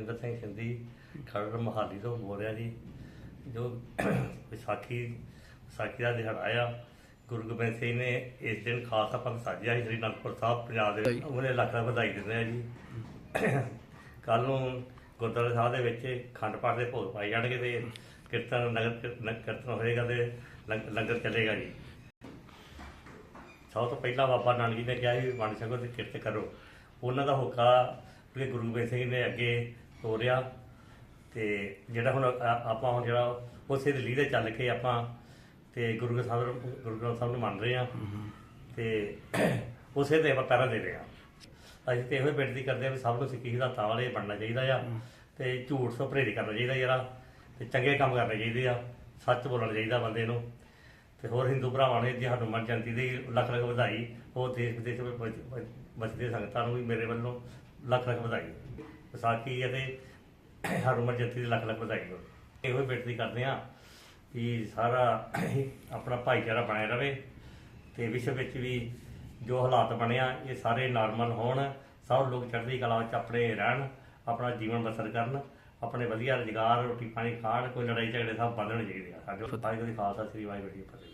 ਸੁਰਿੰਦਰ ਸਿੰਘ ਸਿੰਧੀ ਖਰੜ ਮਹਾਲੀ ਤੋਂ ਬੋਲ ਰਿਹਾ ਜੀ। ਜੋ ਵਿਸਾਖੀ ਵਿਸਾਖੀ ਦਾ ਦਿਹਾੜਾ ਆ, ਗੁਰੂ ਗੋਬਿੰਦ ਸਿੰਘ ਨੇ ਇਸ ਦਿਨ ਖਾਸ ਆਪਾਂ ਸਾਜਿਆ ਸੀ, ਸ੍ਰੀ ਅਨੰਦਪੁਰ ਸਾਹਿਬ, ਪੰਜਾਬ ਦੇ ਵਿੱਚ। ਉਹਨੇ ਲੱਖ ਲੱਖ ਵਧਾਈ ਦਿੰਦੇ ਆ ਜੀ। ਕੱਲ ਨੂੰ ਗੁਰਦੁਆਰਾ ਸਾਹਿਬ ਦੇ ਵਿੱਚ ਖੰਡ ਪਾਠ ਦੇ ਭੋਗ ਪਾਏ ਜਾਣਗੇ ਤੇ ਕੀਰਤਨ, ਨਗਰ ਕੀਰਤਨ ਹੋਏਗਾ ਤੇ ਲੰਗਰ ਚੱਲੇਗਾ ਜੀ। ਸਭ ਤੋਂ ਪਹਿਲਾਂ ਬਾਬਾ ਨਾਨਕ ਜੀ ਨੇ ਕਿਹਾ ਸੀ ਵੰਡ ਛਕੋ ਤੇ ਕਿਰਤ ਕਰੋ। ਉਹਨਾਂ ਦਾ ਹੋਕਾ ਕਿ ਗੁਰੂ ਗੋਬਿੰਦ ਸਿੰਘ ਨੇ ਅੱਗੇ ਤੋਰਿਆ ਤੇ ਜਿਹੜਾ ਹੁਣ ਆ- ਆਪਾਂ ਹੁਣ ਜਿਹੜਾ ਉਸੇ ਦੀ ਲੀਹ ਤੇ ਚੱਲ ਕੇ ਆਪਾਂ ਤੇ ਗੁਰੂ ਗ੍ਰੰਥ ਸਾਹਿਬ ਨੂੰ- ਗੁਰੂ ਗ੍ਰੰਥ ਸਾਹਿਬ ਨੂੰ ਮੰਨ ਰਹੇ ਆ ਤੇ ਉਸੇ ਤੇ ਆਪਾਂ ਪਹਿਰਾ ਦੇ ਰਹੇ ਆ ਅਸੀਂ ਤੇ ਇਹੋ ਹੀ ਬੇਨਤੀ ਕਰਦੇ ਆ ਵੀ ਸਭ ਨੂੰ ਸਿੱਖੀ ਹਿਦਾਇਤਾਂ ਵਾਲੇ ਬਣਨਾ ਚਾਹੀਦਾ ਆ ਤੇ ਝੂਠ ਤੋਂ ਪਰਹੇਜ਼ ਕਰਨਾ ਚਾਹੀਦਾ ਯਾਰਾ ਤੇ ਚੰਗੇ ਕੰਮ ਕਰਨੇ ਚਾਹੀਦੇ ਆ ਸੱਚ ਬੋਲਣਾ ਚਾਹੀਦਾ ਬੰਦੇ ਨੂੰ। ਤੇ ਹੋਰ ਹਿੰਦੂ ਭਰਾਵਾਂ ਨੇ ਜੀ ਹਨੂੰਮਾਨ ਜਯੰਤੀ ਦੀ ਲੱਖ ਲੱਖ ਵਧਾਈ ਉਹ ਦੇਸ਼ ਵਿਦੇਸ਼ ਵਿੱਚ ਬਚ- ਬਚ- ਬਸਦੇ ਸੰਗਤਾਂ ਨੂੰ ਵੀ ਮੇਰੇ ਵੱਲੋਂ ਲੱਖ ਲੱਖ ਵਧਾਈ। ਵਿਸਾਖੀ ਹੈ ਅਤੇ ਉਮਰ ਜੱਤੀ ਦੀ ਲੱਖ ਲੱਖ ਵਧਾਈ ਹੋਵੇ ਇਹੋ ਹੀ ਬੇਨਤੀ ਕਰਦੇ ਆ ਕਿ ਸਾਰਾ ਆਪਣਾ ਭਾਈਚਾਰਾ ਬਣਿਆ ਰਵੇ ਤੇ ਵਿਸ਼ਵ ਵਿੱਚ ਵੀ ਜੋ ਹਾਲਾਤ ਬਣਿਆ ਇਹ ਸਾਰੇ ਨਾਰਮਲ ਹੋਣ, ਸਭ ਲੋਕ ਚੜ੍ਹਦੀ ਕਲਾ ਵਿੱਚ ਆਪਣੇ ਰਹਿਣ, ਆਪਣਾ ਜੀਵਨ ਬਸਰ ਕਰਨ, ਆਪਣੇ ਵਧੀਆ ਰੁਜ਼ਗਾਰ, ਰੋਟੀ ਪਾਣੀ ਖਾਣ, ਕੋਈ ਲੜਾਈ ਝਗੜੇ ਸਭ ਬੰਦਣ ਚਾਹੀਦੇ ਆ। ਸਾਡੇ ਵਾਹਿਗੁਰੂ ਜੀ ਖਾਲਸਾ ਸ੍ਰੀ ਵਾਹਿਗੁਰੂ ਜੀ ਫਤਿਹ।